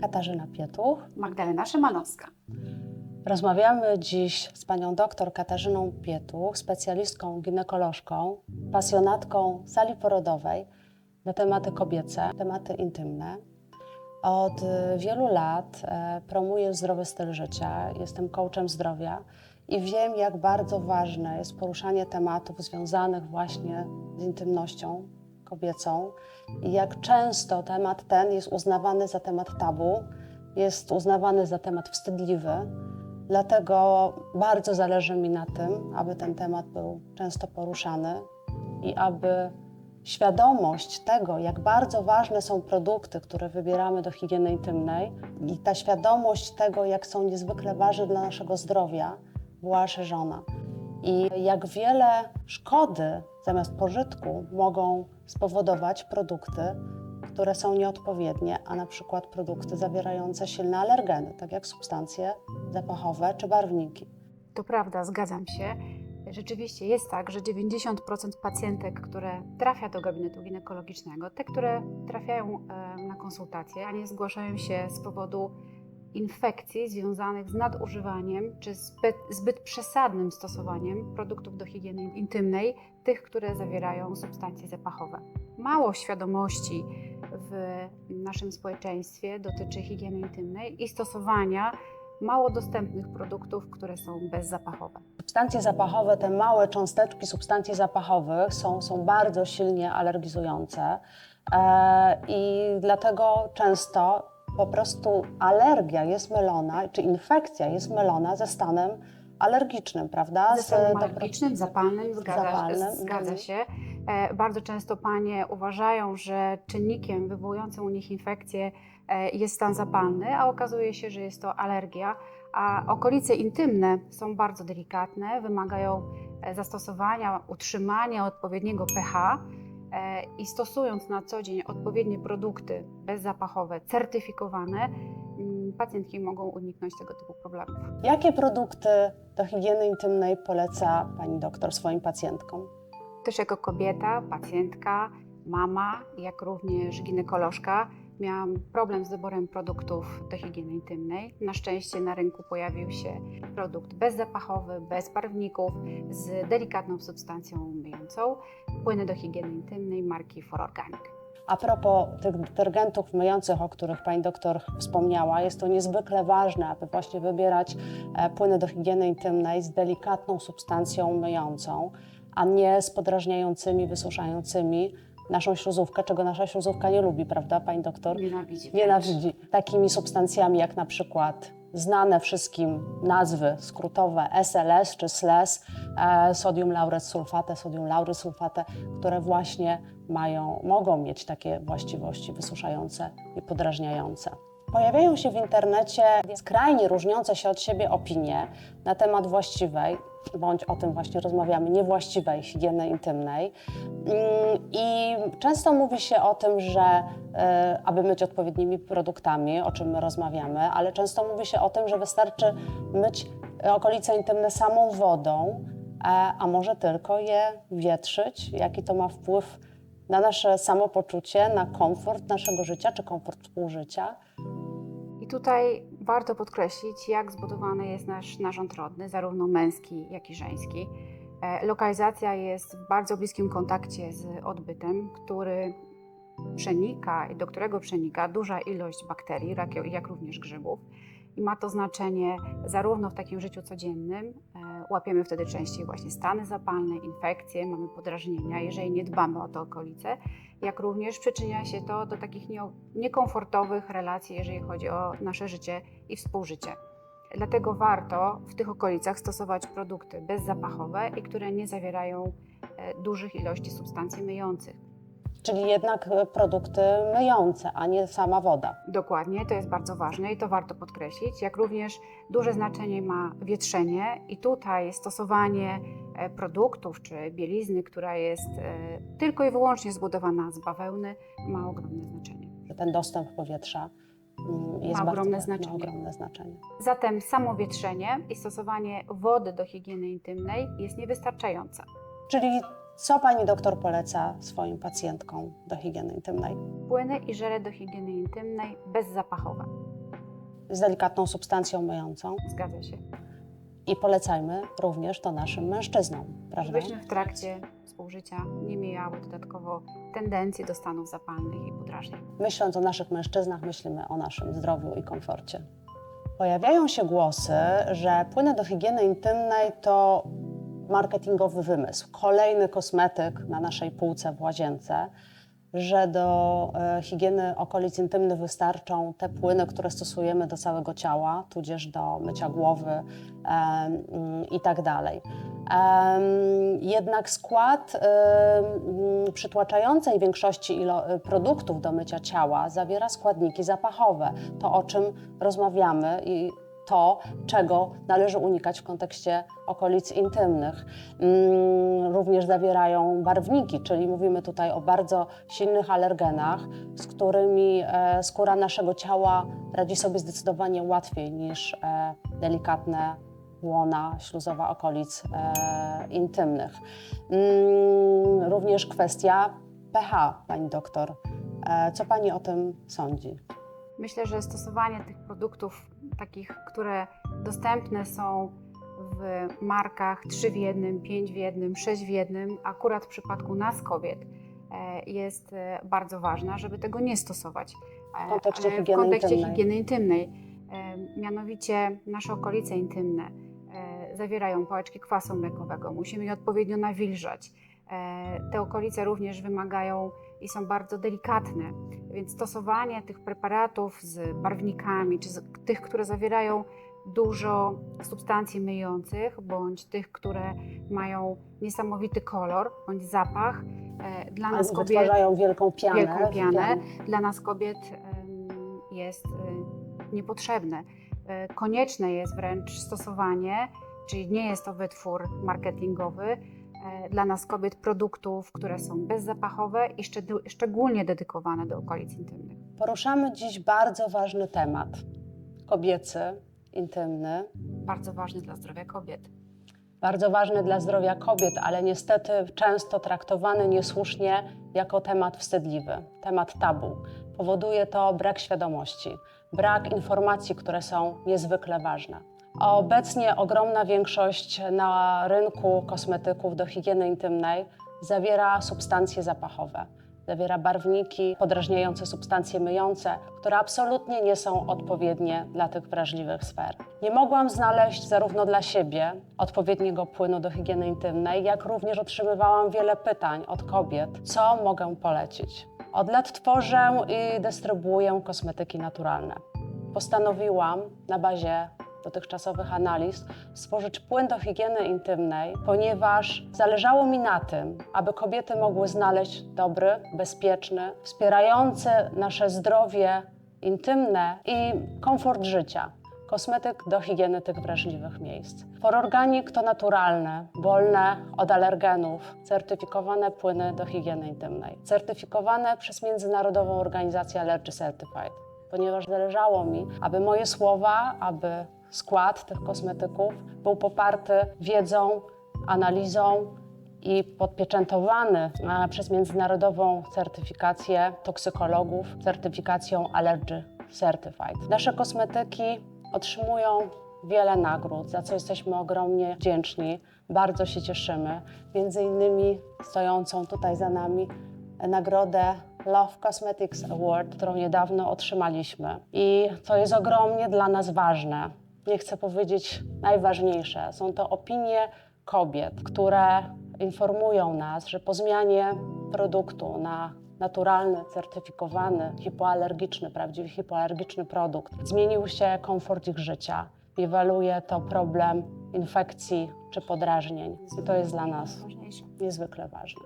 Katarzyna Pietuch. Magdalena Szymanowska. Rozmawiamy dziś z panią doktor Katarzyną Pietuch, specjalistką ginekolożką, pasjonatką sali porodowej na tematy kobiece, tematy intymne. Od y, wielu lat e, promuję zdrowy styl życia, jestem coachem zdrowia i wiem, jak bardzo ważne jest poruszanie tematów związanych właśnie z intymnością kobiecą i jak często temat ten jest uznawany za temat tabu, jest uznawany za temat wstydliwy. Dlatego bardzo zależy mi na tym, aby ten temat był często poruszany i aby świadomość tego, jak bardzo ważne są produkty, które wybieramy do higieny intymnej, i ta świadomość tego, jak są niezwykle ważne dla naszego zdrowia, była szerzona. I jak wiele szkody zamiast pożytku mogą spowodować produkty, które są nieodpowiednie, a na przykład produkty zawierające silne alergeny, tak jak substancje zapachowe czy barwniki. To prawda, zgadzam się. Rzeczywiście jest tak, że 90% pacjentek, które trafia do gabinetu ginekologicznego, te, które trafiają e, na konsultacje, a nie zgłaszają się z powodu infekcji związanych z nadużywaniem czy zbyt, zbyt przesadnym stosowaniem produktów do higieny intymnej, tych, które zawierają substancje zapachowe. Mało świadomości w naszym społeczeństwie dotyczy higieny intymnej i stosowania mało dostępnych produktów, które są bezzapachowe. Substancje zapachowe, te małe cząsteczki substancji zapachowych są, są bardzo silnie alergizujące e, i dlatego często po prostu alergia jest mylona, czy infekcja jest mylona ze stanem alergicznym, prawda? Ze Z- stanem alergicznym, zapalnym, zgadza, Zapalnym, zgadza mhm. się. E, bardzo często panie uważają, że czynnikiem wywołującym u nich infekcję e, jest stan zapalny, a okazuje się, że jest to alergia. A okolice intymne są bardzo delikatne, wymagają e, zastosowania, utrzymania odpowiedniego pH i stosując na co dzień odpowiednie produkty bezzapachowe, certyfikowane, mm, pacjentki mogą uniknąć tego typu problemów. Jakie produkty do higieny intymnej poleca Pani doktor swoim pacjentkom? Też jako kobieta, pacjentka, mama, jak również ginekolożka miałam problem z wyborem produktów do higieny intymnej. Na szczęście na rynku pojawił się produkt bezzapachowy, bez barwników, z delikatną substancją myjącą, płyny do higieny intymnej marki For Organic. A propos tych detergentów myjących, o których Pani doktor wspomniała, jest to niezwykle ważne, aby właśnie wybierać e, płyny do higieny intymnej z delikatną substancją myjącą, a nie z podrażniającymi, wysuszającymi naszą śluzówkę, czego nasza śluzówka nie lubi, prawda, Pani doktor? Nienawidzi. Nienawidzi. Takimi substancjami jak na przykład znane wszystkim nazwy skrótowe SLS czy SLS, e, sodium lauret sulfate, sodium lauryt sulfate, które właśnie mają, mogą mieć takie właściwości wysuszające i podrażniające. Pojawiają się w internecie skrajnie różniące się od siebie opinie na temat właściwej, bądź o tym właśnie rozmawiamy, niewłaściwej higieny intymnej. Mm, I często mówi się o tym, że e, aby myć odpowiednimi produktami, o czym my rozmawiamy, ale często mówi się o tym, że wystarczy myć okolice intymne samą wodą, e, a może tylko je wietrzyć, jaki to ma wpływ na nasze samopoczucie, na komfort naszego życia czy komfort współżycia. I tutaj warto podkreślić, jak zbudowany jest nasz narząd rodny, zarówno męski, jak i żeński. E, Lokalizacja jest w bardzo bliskim kontakcie z odbytem, który przenika i do którego przenika duża ilość bakterii, jak, jak również grzybów. I ma to znaczenie zarówno w takim życiu codziennym, e, łapiemy wtedy częściej właśnie stany zapalne, infekcje, mamy podrażnienia, jeżeli nie dbamy o te okolice, jak również przyczynia się to do takich nie, niekomfortowych relacji, jeżeli chodzi o nasze życie i współżycie. Dlatego warto w tych okolicach stosować produkty bezzapachowe i które nie zawierają e, dużych ilości substancji myjących. Czyli jednak e, produkty myjące, a nie sama woda. Dokładnie, to jest bardzo ważne i to warto podkreślić. Jak również duże znaczenie ma wietrzenie i tutaj stosowanie e, produktów czy bielizny, która jest e, tylko i wyłącznie zbudowana z bawełny, ma ogromne znaczenie. Że ten dostęp powietrza mm, jest Ma bardzo, ogromne ma znaczenie. ogromne znaczenie. Zatem samo wietrzenie i stosowanie wody do higieny intymnej jest niewystarczające. Czyli co pani doktor poleca swoim pacjentkom do higieny intymnej? Płyny i żele do higieny intymnej bezzapachowe. z delikatną substancją myjącą Zgadza się. i polecajmy również to naszym mężczyznom, prawda? Żebyśmy w trakcie współżycia nie miały dodatkowo tendencji do stanów zapalnych i podrażnień. Myśląc o naszych mężczyznach, myślimy o naszym zdrowiu i komforcie. Pojawiają się głosy, że płyny do higieny intymnej to marketingowy wymysł, kolejny kosmetyk na naszej półce w łazience, że do e, higieny okolic intymnych wystarczą te płyny, które stosujemy do całego ciała, tudzież do mycia głowy i tak dalej. Jednak skład przytłaczającej większości y, produktów do mycia ciała zawiera składniki zapachowe. To, o czym rozmawiamy i to, czego należy unikać w kontekście okolic intymnych. Mm, Również zawierają barwniki, czyli mówimy tutaj o bardzo silnych alergenach, z którymi e, skóra naszego ciała radzi sobie zdecydowanie łatwiej niż e, delikatne łona śluzowa okolic e, intymnych. Mm, również kwestia pH, pani doktor. Co pani o tym sądzi? Myślę, że stosowanie tych produktów, takich, które dostępne są w markach 3 w 1, 5 w 1, 6 w 1, akurat w przypadku nas kobiet, e, jest e, bardzo ważna, żeby tego nie stosować. E, W kontekście higieny w kontekście intymnej. higieny intymnej. Mianowicie nasze okolice intymne zawierają pałeczki kwasu mlekowego, musimy je odpowiednio nawilżać. E, Te okolice również wymagają i są bardzo delikatne, więc stosowanie tych preparatów z barwnikami, czy z, tych, które zawierają dużo substancji myjących, bądź tych, które mają niesamowity kolor bądź zapach, e, dla nas kobiet wielką pianę. wielką pianę. Dla nas kobiet jest y, niepotrzebne. Konieczne jest wręcz stosowanie, czyli nie jest to wytwór marketingowy, e, dla nas kobiet produktów, które są bezzapachowe i szczególnie dedykowane do okolic intymnych. Poruszamy dziś bardzo ważny temat. Kobiecy, intymny, Bardzo ważny dla zdrowia kobiet. bardzo ważny dla zdrowia kobiet, ale niestety często traktowany niesłusznie jako temat wstydliwy, temat tabu. Powoduje to brak świadomości, brak informacji, które są niezwykle ważne. Obecnie ogromna większość na rynku kosmetyków do higieny intymnej zawiera substancje zapachowe. Zawiera barwniki, podrażniające substancje myjące, które absolutnie nie są odpowiednie dla tych wrażliwych sfer. Nie mogłam znaleźć zarówno dla siebie odpowiedniego płynu do higieny intymnej, jak również otrzymywałam wiele pytań od kobiet, co mogę polecić. Od lat tworzę i dystrybuuję kosmetyki naturalne. Postanowiłam na bazie dotychczasowych analiz stworzyć płyn do higieny intymnej, ponieważ zależało mi na tym, aby kobiety mogły znaleźć dobry, bezpieczny, wspierający nasze zdrowie intymne i komfort życia. Kosmetyk do higieny tych wrażliwych miejsc. Fororganik to naturalne, wolne od alergenów, certyfikowane płyny do higieny intymnej. Certyfikowane przez Międzynarodową Organizację Allergy Certified ponieważ zależało mi, aby moje słowa, aby skład tych kosmetyków był poparty wiedzą, analizą i podpieczętowany przez międzynarodową certyfikację toksykologów, certyfikacją Allergy Certified. Nasze kosmetyki otrzymują wiele nagród, za co jesteśmy ogromnie wdzięczni. Bardzo się cieszymy. Między innymi stojącą tutaj za nami nagrodę Love Cosmetics Award, którą niedawno otrzymaliśmy. I to jest ogromnie dla nas ważne. Nie chcę powiedzieć najważniejsze. Są to opinie kobiet, które informują nas, że po zmianie produktu na naturalny, certyfikowany, hipoalergiczny, prawdziwy hipoalergiczny produkt, zmienił się komfort ich życia. Niweluje to problem infekcji czy podrażnień. I to jest dla nas niezwykle ważne.